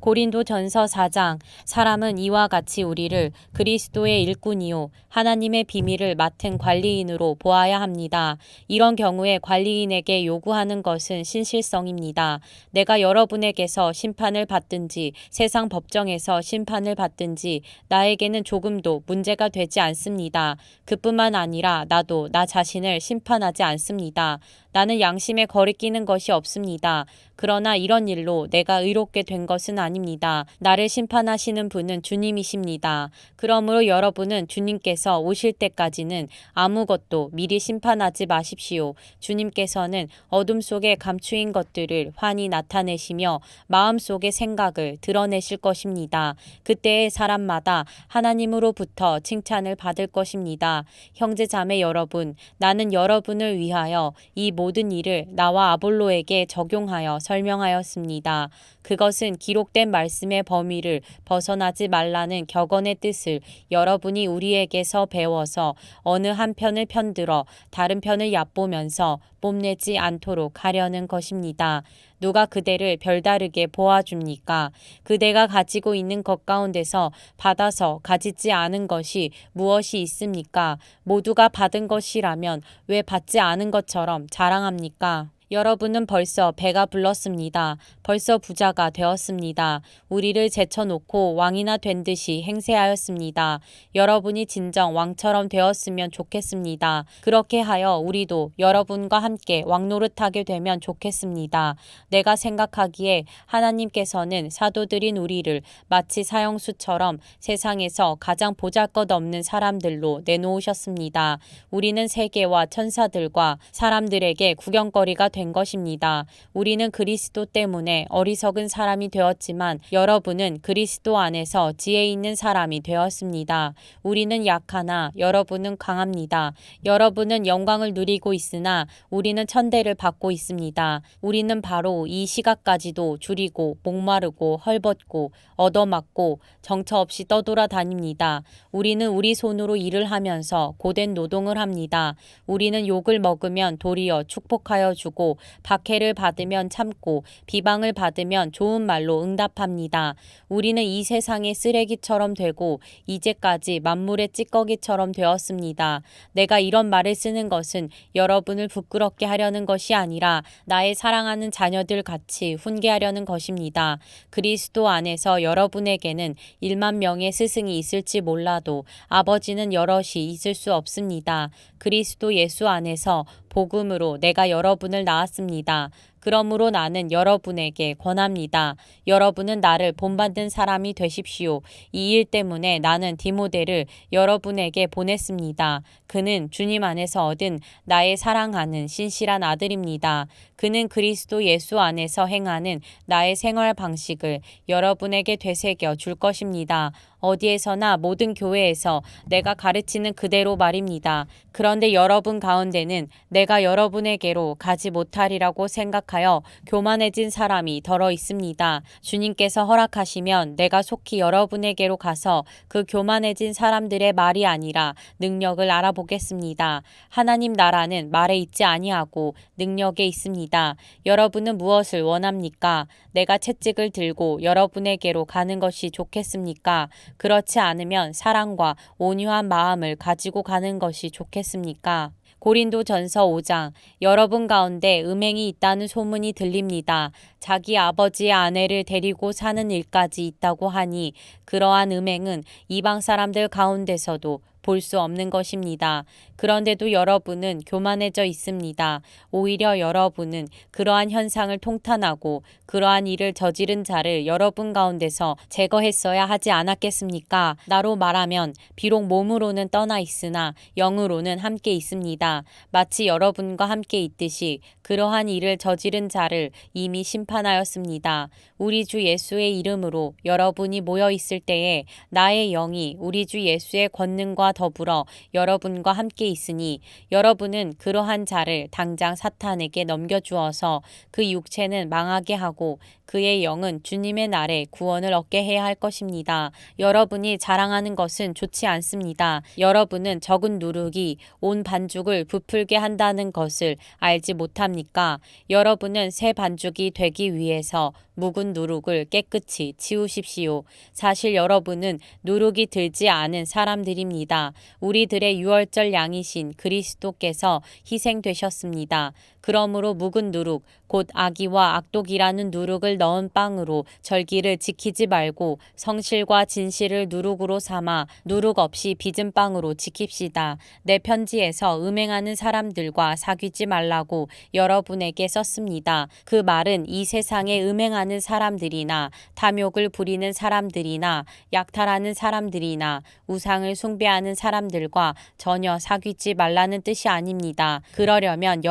고린도 전서 4장 사람은 이와 같이 우리를 그리스도의 일꾼이요 하나님의 비밀을 맡은 관리인으로 보아야 합니다. 이런 경우에 관리인에게 요구하는 것은 신실성입니다. 내가 여러분에게서 심판을 받든지 세상 법정에서 심판을 받든지 나에게는 조금도 문제가 되지 않습니다. 그뿐만 아니라 나도 나 자신을 심판하지 않습니다. 나는 양심에 거리끼는 것이 없습니다. 그러나 이런 일로 내가 의롭게 된 것은 아닙니다. 나를 심판하시는 분은 주님이십니다. 그러므로 여러분은 주님께서 오실 때까지는 아무것도 미리 심판하지 마십시오. 주님께서는 어둠 속에 감추인 것들을 환히 나타내시며 마음 속의 생각을 드러내실 것입니다. 그때의 사람마다 하나님으로부터 칭찬을 받을 것입니다. 형제 자매 여러분, 나는 여러분을 위하여 이 모든 일을 나와 아볼로에게 적용하여 설명하였습니다. 그것은 기록된 말씀의 범위를 벗어나지 말라는 격언의 뜻을 여러분이 우리에게서 배워서 어느 한 편을 편들어 다른 편을 얕보면서 뽐내지 않도록 하려는 것입니다. 누가 그대를 별다르게 보아줍니까? 그대가 가지고 있는 것 가운데서 받아서 가지지 않은 것이 무엇이 있습니까? 모두가 받은 것이라면 왜 받지 않은 것처럼 자랑합니까? 여러분은 벌써 배가 불렀습니다. 벌써 부자가 되었습니다. 우리를 제쳐놓고 왕이나 된 듯이 행세하였습니다. 여러분이 진정 왕처럼 되었으면 좋겠습니다. 그렇게 하여 우리도 여러분과 함께 왕노릇하게 되면 좋겠습니다. 내가 생각하기에 하나님께서는 사도들인 우리를 마치 사형수처럼 세상에서 가장 보잘것없는 사람들로 내놓으셨습니다. 우리는 세계와 천사들과 사람들에게 구경거리가 된 것입니다. 우리는 그리스도 때문에 어리석은 사람이 되었지만 여러분은 그리스도 안에서 지혜 있는 사람이 되었습니다. 우리는 약하나 여러분은 강합니다. 여러분은 영광을 누리고 있으나 우리는 천대를 받고 있습니다. 우리는 바로 이 시각까지도 줄이고 목마르고 헐벗고 얻어맞고 정처 없이 떠돌아 다닙니다. 우리는 우리 손으로 일을 하면서 고된 노동을 합니다. 우리는 욕을 먹으면 도리어 축복하여 주고 박해를 받으면 참고 비방을 받으면 좋은 말로 응답합니다. 우리는 이 세상의 쓰레기처럼 되고 이제까지 만물의 찌꺼기처럼 되었습니다. 내가 이런 말을 쓰는 것은 여러분을 부끄럽게 하려는 것이 아니라 나의 사랑하는 자녀들 같이 훈계하려는 것입니다. 그리스도 안에서 여러분에게는 1만 명의 스승이 있을지 몰라도 아버지는 여럿이 있을 수 없습니다. 그리스도 예수 안에서 복음으로 내가 여러분을 낳았습니다. 그러므로 나는 여러분에게 권합니다. 여러분은 나를 본받는 사람이 되십시오. 이 일 때문에 나는 디모데를 여러분에게 보냈습니다. 그는 주님 안에서 얻은 나의 사랑하는 신실한 아들입니다. 그는 그리스도 예수 안에서 행하는 나의 생활 방식을 여러분에게 되새겨 줄 것입니다. 어디에서나 모든 교회에서 내가 가르치는 그대로 말입니다. 그런데 여러분 가운데는 내가 여러분에게로 가지 못하리라고 생각 하여 교만해진 사람이 덜어 있습니다. 주님께서 허락하시면 내가 속히 여러분에게로 가서 그 교만해진 사람들의 말이 아니라 능력을 알아보겠습니다. 하나님 나라는 말에 있지 아니하고 능력에 있습니다. 여러분은 무엇을 원합니까? 내가 채찍을 들고 여러분에게로 가는 것이 좋겠습니까? 그렇지 않으면 사랑과 온유한 마음을 가지고 가는 것이 좋겠습니까? 고린도 전서 5장 여러분 가운데 음행이 있다는 소문이 들립니다. 자기 아버지의 아내를 데리고 사는 일까지 있다고 하니 그러한 음행은 이방 사람들 가운데서도 볼 수 없는 것입니다. 그런데도 여러분은 교만해져 있습니다. 오히려 여러분은 그러한 현상을 통탄하고 그러한 일을 저지른 자를 여러분 가운데서 제거했어야 하지 않았겠습니까? 나로 말하면 비록 몸으로는 떠나 있으나 영으로는 함께 있습니다. 마치 여러분과 함께 있듯이 그러한 일을 저지른 자를 이미 심판하였습니다. 우리 주 예수의 이름으로 여러분이 모여 있을 때에 나의 영이 우리 주 예수의 권능과 더불어 여러분과 함께 있으니 여러분은 그러한 자를 당장 사탄에게 넘겨주어서 그 육체는 망하게 하고 그의 영은 주님의 날에 구원을 얻게 해야 할 것입니다. 여러분이 자랑하는 것은 좋지 않습니다. 여러분은 적은 누룩이 온 반죽을 부풀게 한다는 것을 알지 못합니까? 여러분은 새 반죽이 되기 위해서 묵은 누룩을 깨끗이 치우십시오. 사실 여러분은 누룩이 들지 않은 사람들입니다. 우리들의 유월절 양이신 그리스도께서 희생되셨습니다. 그러므로 묵은 누룩, 곧 악이와 악독이라는 누룩을 넣은 빵으로 절기를 지키지 말고 성실과 진실을 누룩으로 삼아 누룩 없이 빚은 빵으로 지킵시다. 내 편지에서 음행하는 사람들과 사귀지 말라고 여러분에게 썼습니다. 그 말은 이 세상에 음행하는 사람들이나 탐욕을 부리는 사람들이나 약탈하는 사람들이나 우상을 숭배하는 사람들과 전혀 사귀지 말라는 뜻이 아닙니다. 그러려면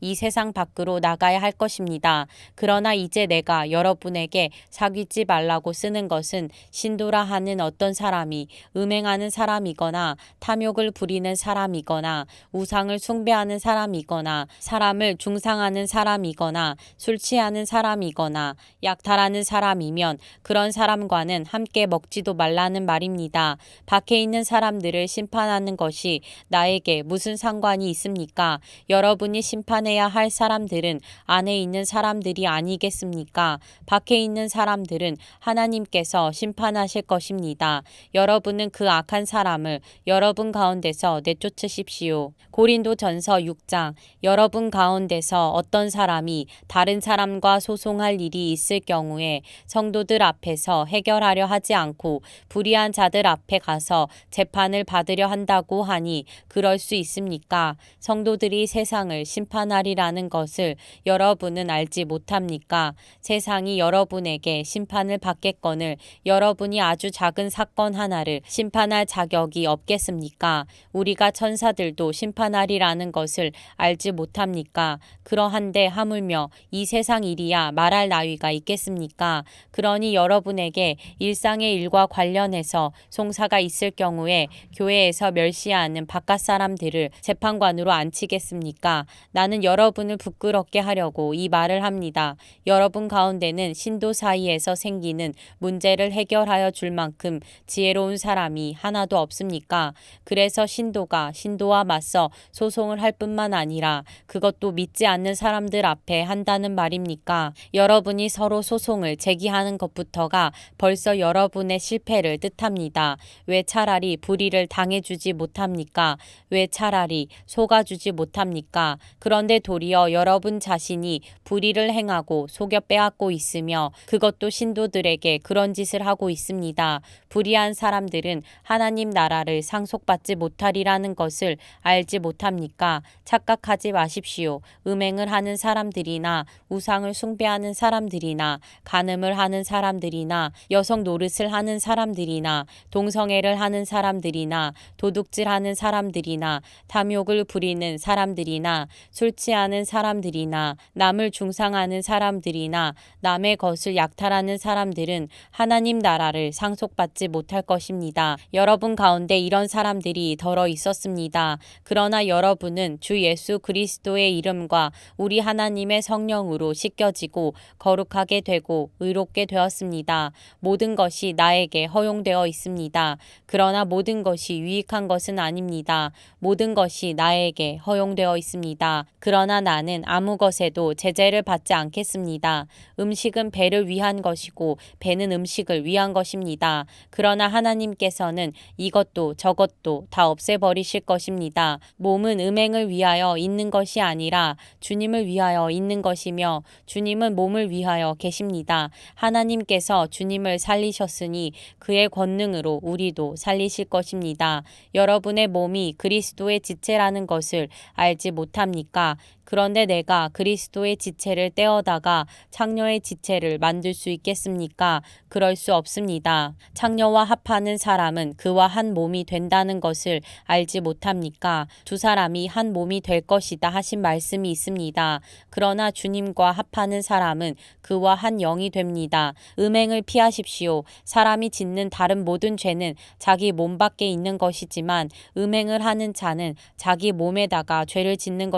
이 세상 밖으로 나가야 할 것입니다. 그러나 이제 내가 여러분에게 사귀지 말라고 쓰는 것은 신도라 하는 어떤 사람이 음행하는 사람이거나 탐욕을 부리는 사람이거나 우상을 숭배하는 사람이거나 사람을 중상하는 사람이거나 술 취하는 사람이거나 약탈하는 사람이면 그런 사람과는 함께 먹지도 말라는 말입니다. 밖에 있는 사람들을 심판하는 것이 나에게 무슨 상관이 있습니까? 여러분이 심판 해야 할 사람들은 안에 있는 사람들이 아니겠습니까? 밖에 있는 사람들은 하나님께서 심판하실 것입니다. 여러분은 그 악한 사람을 여러분 가운데서 내쫓으십시오. 고린도 전서 6장 여러분 가운데서 어떤 사람이 다른 사람과 소송할 일이 있을 경우에 성도들 앞에서 해결하려 하지 않고 불의한 자들 앞에 가서 재판을 받으려 한다고 하니 그럴 수 있습니까? 성도들이 세상을 심판 하리라는 것을 여러분은 알지 못합니까? 세상이 여러분에게 심판을 받겠거늘 여러분이 아주 작은 사건 하나를 심판할 자격이 없겠습니까? 우리가 천사들도 심판하리라는 것을 알지 못합니까? 그러한데 하물며 이 세상 일이야 말할 나위가 있겠습니까? 그러니 여러분에게 일상의 일과 관련해서 송사가 있을 경우에 교회에서 멸시하는 바깥 사람들을 재판관으로 앉히겠습니까? 나는 여러분을 부끄럽게 하려고 이 말을 합니다. 여러분 가운데는 신도 사이에서 생기는 문제를 해결하여 줄 만큼 지혜로운 사람이 하나도 없습니까? 그래서 신도가 신도와 맞서 소송을 할 뿐만 아니라 그것도 믿지 않는 사람들 앞에 한다는 말입니까? 여러분이 서로 소송을 제기하는 것부터가 벌써 여러분의 실패를 뜻합니다. 왜 차라리 불의를 당해주지 못합니까? 왜 차라리 속아주지 못합니까? 그런 데 도리어 여러분 자신이 불의를 행하고 속여 빼앗고 있으며 그것도 신도들에게 그런 짓을 하고 있습니다. 불의한 사람들은 하나님 나라를 상속받지 못하리라는 것을 알지 못합니까? 착각하지 마십시오. 음행을 하는 사람들이나 우상을 숭배하는 사람들이나 간음을 하는 사람들이나 여성 노릇을 하는 사람들이나 동성애를 하는 사람들이나 도둑질하는 사람들이나 탐욕을 부리는 사람들이나 술 취하는 사람들이나 남을 중상하는 사람들이나 남의 것을 약탈하는 사람들은 하나님 나라를 상속받지 못할 것입니다. 여러분 가운데 이런 사람들이 덜어 있었습니다. 그러나 여러분은 주 예수 그리스도의 이름과 우리 하나님의 성령으로 씻겨지고 거룩하게 되고 의롭게 되었습니다. 모든 것이 나에게 허용되어 있습니다. 그러나 모든 것이 유익한 것은 아닙니다. 모든 것이 나에게 허용되어 있습니다. 그러나 나는 아무 것에도 제재를 받지 않겠습니다. 음식은 배를 위한 것이고 배는 음식을 위한 것입니다. 그러나 하나님께서는 이것도 저것도 다 없애버리실 것입니다. 몸은 음행을 위하여 있는 것이 아니라 주님을 위하여 있는 것이며 주님은 몸을 위하여 계십니다. 하나님께서 주님을 살리셨으니 그의 권능으로 우리도 살리실 것입니다. 여러분의 몸이 그리스도의 지체라는 것을 알지 못합니까? 그런데 내가 그리스도의 지체를 떼어다가 창녀의 지체를 만들 수 있겠습니까? 그럴 수 없습니다. 창녀와 합하는 사람은 그와 한 몸이 된다는 것을 알지 못합니까? 두 사람이 한 몸이 될 것이다 하신 말씀이 있습니다. 그러나 주님과 합하는 사람은 그와 한 영이 됩니다. 음행을 피하십시오. 사람이 짓는 다른 모든 죄는 자기 몸 밖에 있는 것이지만 음행을 하는 자는 자기 몸에다가 죄를 짓는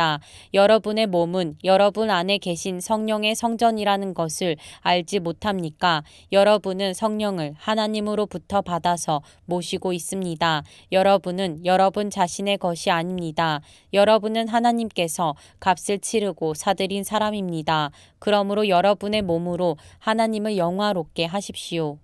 것입니다. 여러분의 몸은 여러분 안에 계신 성령의 성전이라는 것을 알지 못합니까? 여러분은 성령을 하나님으로부터 받아서 모시고 있습니다. 여러분은 여러분 자신의 것이 아닙니다. 여러분은 하나님께서 값을 치르고 사들인 사람입니다. 그러므로 여러분의 몸으로 하나님을 영화롭게 하십시오.